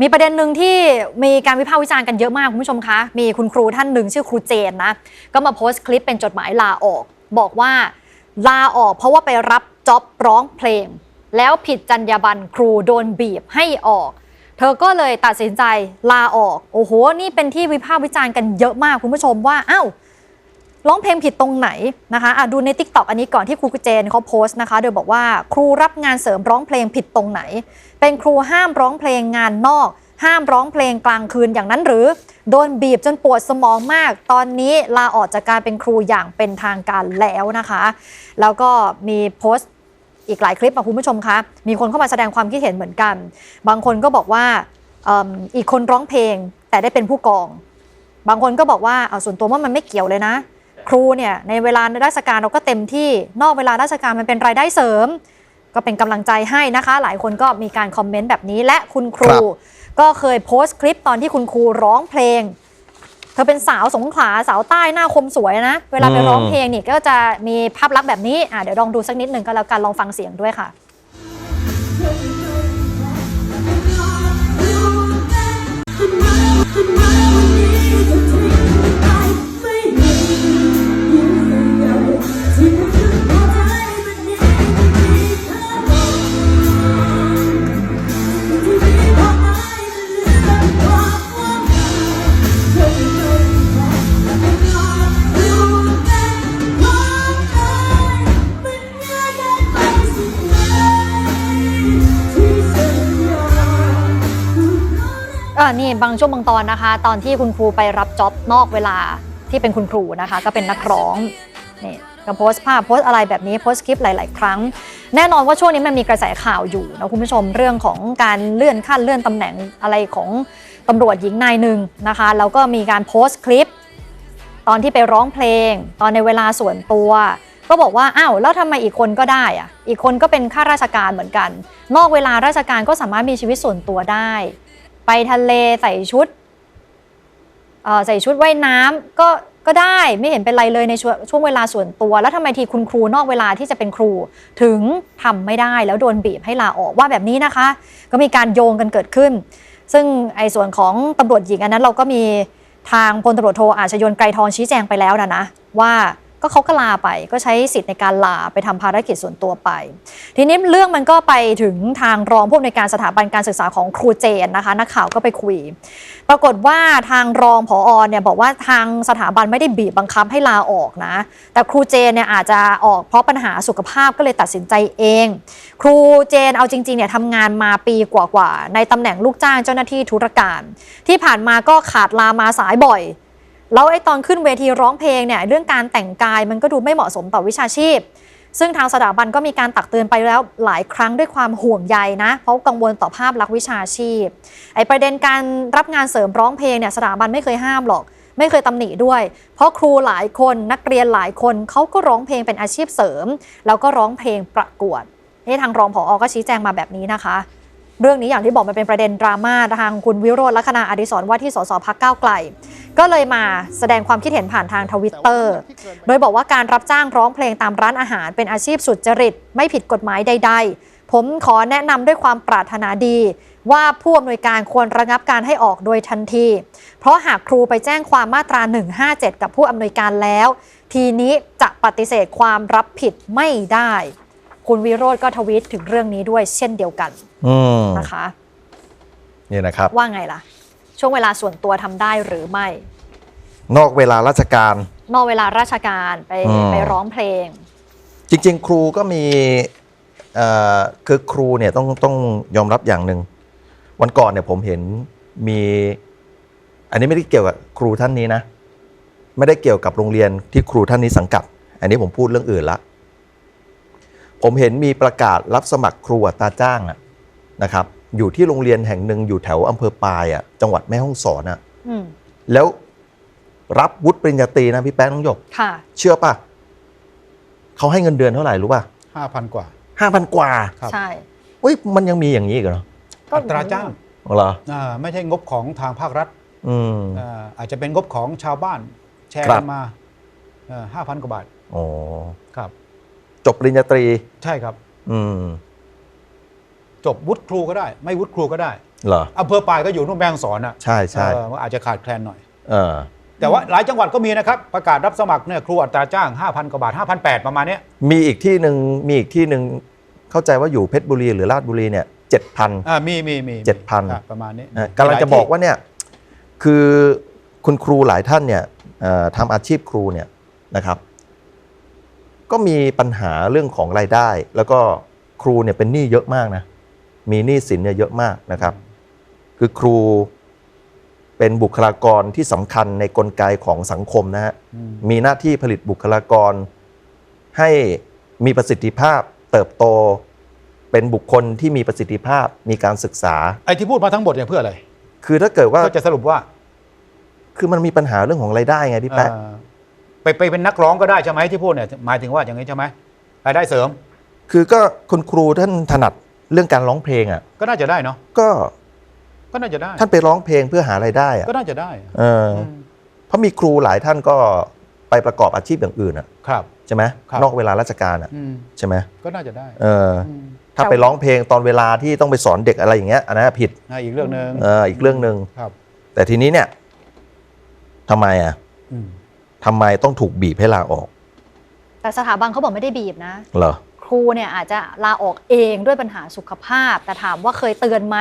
มีประเด็นหนึ่งที่มีการวิพากษ์วิจารณ์กันเยอะมากคุณผู้ชมคะ มีคุณครูท่านหนึ่งชื่อครูเจนนะ ก็มาโพสต์คลิปเป็นจดหมายลาออก บอกว่าลาออกเพราะว่าไปรับจ็อบร้องเพลง แล้วผิดจรรยาบรรณครูโดนบีบให้ออก เธอก็เลยตัดสินใจลาออก โอ้โห นี่เป็นที่วิพากษ์วิจารณ์กันเยอะมากคุณผู้ชมว่า อ้าว ร้องเพลงผิดตรงไหนนะคะะดูใน t ิ k t o k อันนี้ก่อนที่ครูเจนเขาโพสต์นะคะ โดยบอกว่าครูรับงานเสริมร้องเพลงผิดตรงไหน เป็นครูห้ามร้องเพลงงานนอก ห้ามร้องเพลงกลางคืนอย่างนั้นหรือ โดนบีบจนปวดสมองมาก ตอนนี้ลาออกจากการเป็นครูอย่างเป็นทางการแล้วนะคะ แล้วก็มีโพสต์อีกหลายคลิปอะคุณผู้ชมคะ มีคนเข้ามาแสดงความคิดเห็นเหมือนกัน บางคนก็บอกว่าออีกคนร้องเพลงแต่ได้เป็นผู้กอง บางคนก็บอกว่าเอาส่วนตัวว่ามันไม่เกี่ยวเลยนะ ครูเนี่ยในเวลาราชการเราก็เต็มที่นอกเวลาราชการมันเป็นรายได้เสริม ก็เป็นกำลังใจให้นะคะ หลายคนก็มีการคอมเมนต์แบบนี้และคุณครูครับก็เคยโพสต์คลิปตอนที่คุณครูร้องเพลง เธอเป็นสาวสงขลาสาวใต้หน้าคมสวยนะ เวลาไปร้องเพลงนี่ก็จะมีภาพลักษณ์แบบนี้อะเดี๋ยวลองดูสักนิดหนึ่งก็แล้วกันลองฟังเสียงด้วยค่ะ นี่บางช่วงบางตอนนะคะ ตอนที่คุณครูไปรับจ็อบนอกเวลาที่เป็นคุณครูนะคะ ก็เป็นนักร้องนี่ก็โพสต์ภาพโพสต์อะไรแบบนี้โพสต์คลิปหลาย ๆ ครั้ง แน่นอนว่าช่วงนี้มันมีกระแสข่าวอยู่นะคุณผู้ชมเรื่องของการเลื่อนขั้นเลื่อนตำแหน่งอะไรของตำรวจหญิงนายหนึ่งนะคะแล้วก็มีการโพสต์คลิป ตอนที่ไปร้องเพลง ตอนในเวลาส่วนตัว ก็บอกว่าอ้าวแล้วทำไมอีกคนก็ได้อะอีกคนก็เป็นข้าราชการเหมือนกัน นอกเวลาราชการก็สามารถมีชีวิตส่วนตัวได้ ไปทะเลใส่ชุดใส่ชุดว่ายน้ำก็ก็ได้ไม่เห็นเป็นไรเลยในช่วงช่วงเวลาส่วนตัว แล้วทำไมทีคุณครูนอกเวลาที่จะเป็นครูถึงทำไม่ได้แล้วโดนบีบให้ลาออกว่าแบบนี้นะคะ ก็มีการโยงกันเกิดขึ้น ซึ่งไอ้ส่วนของตำรวจหญิงอันนั้นเราก็มีทางพลตำรวจโทอาชญนไกรทองชี้แจงไปแล้วนะนะว่า ก็เขาก็ลาไปก็ใช้สิทธิ์ในการลาไปทำภารกิจส่วนตัวไป ทีนี้เรื่องมันก็ไปถึงทางรองผู้อำนวยการสถาบันการศึกษาของครูเจนนะคะนักข่าวก็ไปคุย ปรากฏว่าทางรองผอเนี่ยบอกว่าทางสถาบันไม่ได้บีบบังคับให้ลาออกนะ แต่ครูเจนเนี่ยอาจจะออกเพราะปัญหาสุขภาพก็เลยตัดสินใจเอง ครูเจนเอาจริงๆเนี่ยทำงานมาปีกว่าๆในตำแหน่งลูกจ้างเจ้าหน้าที่ธุรการ ที่ผ่านมาก็ขาดลามาสายบ่อย แล้วไอ้ตอนขึ้นเวทีร้องเพลงเนี่ยเรื่องการแต่งกายมันก็ดูไม่เหมาะสมต่อวิชาชีพ ซึ่งทางสถาบันก็มีการตักเตือนไปแล้วหลายครั้งด้วยความห่วงใยนะ เพราะกังวลต่อภาพลักษณ์วิชาชีพ ไอ้ประเด็นการรับงานเสริมร้องเพลงเนี่ยสถาบันไม่เคยห้ามหรอก ไม่เคยตำหนิด้วย เพราะครูหลายคนนักเรียนหลายคนเขาก็ร้องเพลงเป็นอาชีพเสริม แล้วก็ร้องเพลงประกวดนี่ทางรองผออก็ชี้แจงมาแบบนี้นะคะ เรื่องนี้อย่างที่บอกมันเป็นประเด็นดราม่าทางคุณวิโรจน์ลักษณะอดิศรว่าที่สสพักก้าวไกล ก็เลยมาแสดงความคิดเห็นผ่านทางทวิตเตอร์โดยบอกว่าการรับจ้างร้องเพลงตามร้านอาหาร เป็นอาชีพสุดจริต ไม่ผิดกฎหมายใด ๆ ผมขอแนะนำด้วยความปรารถนาดี ว่าผู้อำนวยการควรระงับการให้ออกโดยทันที เพราะหากครูไปแจ้งความมาตรา 157 กับผู้อำนวยการแล้ว ทีนี้จะปฏิเสธความรับผิดไม่ได้ คุณวิโรจน์ก็ทวีตถึงเรื่องนี้ด้วยเช่นเดียวกันอืมนะคะนี่นะครับ ว่าไงล่ะ ช่วงเวลาส่วนตัวทำได้หรือไม่ นอกเวลาราชการ นอกเวลาราชการไปอืม ไปร้องเพลง จริง ๆ ครูก็มีเอ่อคือครูเนี่ยต้องต้องยอมรับอย่างหนึ่งวันก่อนเนี่ยผมเห็นมี อันนี้ไม่ได้เกี่ยวกับครูท่านนี้นะ ไม่ได้เกี่ยวกับโรงเรียนที่ครูท่านนี้สังกัด อันนี้ผมพูดเรื่องอื่นละ ผมเห็นมีประกาศรับสมัครครูอัตราจ้างอะนะครับ อยู่ที่โรงเรียนแห่งหนึ่งอยู่แถวอำเภอปายอะจังหวัดแม่ฮ่องสอนอะอืมแล้วรับวุฒิปริญญาตรีนะพี่แป้งน้องหยกค่ะเชื่อป่ะเขาให้เงินเดือนเท่าไหร่รู้ป่ะห้าพันกว่าห้าพันกว่าครับใช่เฮ้ยมันยังมีอย่างนี้อีกเหรอก็อัตราจ้างเหรออ่าไม่ใช่งบของทางภาครัฐอืมอ่าอาจจะเป็นงบของชาวบ้านแชร์ครักับนมาห้าพันกว่าบาทอ๋อครับ จบปริญญาตรี ใช่ครับ อืมจบวุฒิครูก็ได้ ไม่วุฒิครูก็ได้เหรออำเภอปลายก็อยู่นู่นแม่ฮ่องสอนอะใช่ใช่เออมันอาจจะขาดแคลนหน่อย เออ แต่ว่าหลายจังหวัดก็มีนะครับ ประกาศรับสมัครเนี่ยครูอัตราจ้าง 5,000กว่าบาท 5,800 ประมาณเนี้ยมีอีกที่หนึ่งมีอีกที่หนึ่งเข้าใจว่าอยู่เพชรบุรีหรือราชบุรีเนี่ยเจ็ดพัน อ่ามีมีมี7,000ครับประมาณนี้กำลังจะบอกว่าเนี่ยคือคุณครูหลายท่านเนี่ยเอ่อทำอาชีพครูเนี่ยนะครับ ก็มีปัญหาเรื่องของรายได้ แล้วก็ครูเนี่ยเป็นหนี้เยอะมากนะมีหนี้สินเนี่ยเยอะมากนะครับ คือครูเป็นบุคลากรที่สำคัญในกลไกของสังคมนะฮะอืมมีหน้าที่ผลิตบุคลากร ให้มีประสิทธิภาพเติบโต เป็นบุคคลที่มีประสิทธิภาพมีการศึกษา ไอ้ที่พูดมาทั้งหมดเนี่ยเพื่ออะไร คือถ้าเกิดว่าก็จะสรุปว่า คือมันมีปัญหาเรื่องของรายได้ไงพี่แป๊ะเอ่อ ไปไปเป็นนักร้องก็ได้ใช่ไหมที่พูดเนี่ยหมายถึงว่าอย่างนี้ใช่ไหมรายได้เสริม คือก็คุณครูท่านถนัดเรื่องการร้องเพลงอะ ก็น่าจะได้เนาะก็ก็น่าจะได้ ท่านไปร้องเพลงเพื่อหารายได้อะก็น่าจะได้เอออมเพราะมีครูหลายท่านก็ไปประกอบอาชีพอย่างอื่นอะครับใช่ไหมครับนอกเวลาราชการอะอืมใช่ไหมก็น่าจะได้ เออมถ้าไปร้องเพลงตอนเวลาที่ต้องไปสอนเด็กอะไรอย่างเงี้ยอันนั้นผิดอ่าอีกเรื่องหนึ่งเอออีกเรื่องหนึ่งครับ แต่ทีนี้เนี่ยทำไมอะอืม ทำไมต้องถูกบีบให้ลาออก แต่สถาบันเขาบอกไม่ได้บีบนะ เหรอ ครูเนี่ยอาจจะลาออกเองด้วยปัญหาสุขภาพ แต่ถามว่าเคยเตือนไหม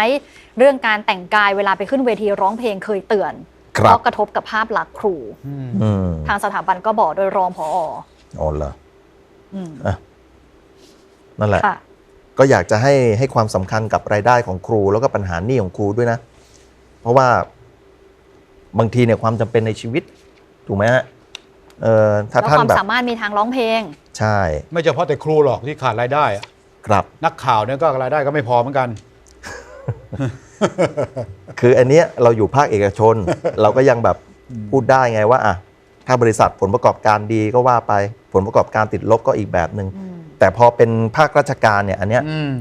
เรื่องการแต่งกายเวลาไปขึ้นเวทีร้องเพลงเคยเตือนครับ เพราะกระทบกับภาพลักษณ์ครู อืมอืมทางสถาบันก็บอกโดยรองผออ๋อเหรออืมนั่นแหละ ค่ะ ก็อยากจะให้ให้ความสำคัญกับรายได้ของครู แล้วก็ปัญหาหนี้ของครูด้วยนะ เพราะว่าบางทีเนี่ยความจำเป็นในชีวิต ถูกไหมฮะ เออถ้าแล้วท่านความแบบสามารถมีทางร้องเพลง ใช่ไม่เฉพาะแต่ครูหรอกที่ขาดรายได้อะครับ นักข่าวเนี่ยก็รายได้ก็ไม่พอเหมือนกัน คืออันเนี้ยเราอยู่ภาคเอกชน เราก็ยังแบบพูดได้ไงว่าอะถ้าบริษัทผลประกอบการดีก็ว่าไปผลประกอบการติดลบก็อีกแบบหนึง่งแต่พอเป็นภาคราชการเนี่ยอันเนี้ยอืม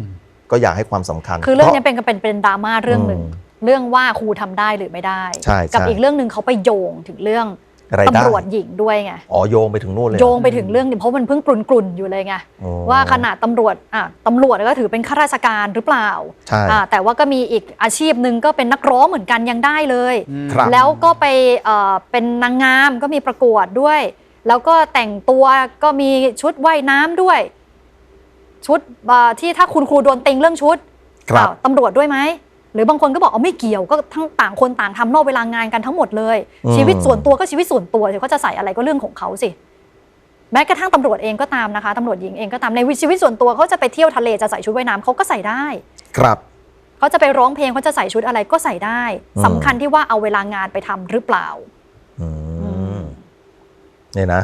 ก็อยากให้ความสำคัญคือเรื่องพาะนี้เป็นเป็นเป็นดราม่าเรื่องหนึ่ง อืมเรื่องว่าครูทำได้หรือไม่ได้ ใช่ใช่ กับอีกเรื่องหนึ่งเขาไปโยงถึงเรื่อง รายได้ตำรวจหญิงด้วยไงอ๋อโยงไปถึงนู่นเลยเหรโยองไปถึงเรื่องนี้เพราะมันเพิ่งกลุ่นๆอยู่เลยไงโอ้ว่าขนาดตำรวจอะตำรวจก็ถือเป็นข้าราชการหรือเปล่าใช่อะแต่ว่าก็มีอีกอาชีพหนึ่งก็เป็นนักร้องเหมือนกันยังได้เลยครับแล้วก็ไปเอ่อเป็นนางงามก็มีประกวดด้วย แล้วก็แต่งตัวก็มีชุดว่ายน้ำด้วย ชุดเอ่อที่ถ้าคุณครูโดนติงเรื่องชุดครับอ้าวตำรวจด้วยไหม หรือบางคนก็บอกเอาไม่เกี่ยวก็ทั้งต่างคนต่างทำนอกเวลางานกันทั้งหมดเลยอืมชีวิตส่วนตัวก็ชีวิตส่วนตัวเดี๋ยวเขาจะใส่อะไรก็เรื่องของเขาสิแม้กระทั่งตำรวจเองก็ตามนะคะตำรวจหญิงเองก็ตามในชีวิตส่วนตัวเขาจะไปเที่ยวทะเลจะใส่ชุดว่ายน้ำเขาก็ใส่ได้ ครับเขาจะไปร้องเพลงเขาจะใส่ชุดอะไรก็ใส่ได้อืมสำคัญที่ว่าเอาเวลางานไปทำหรือเปล่าอืมเนี่ยนะ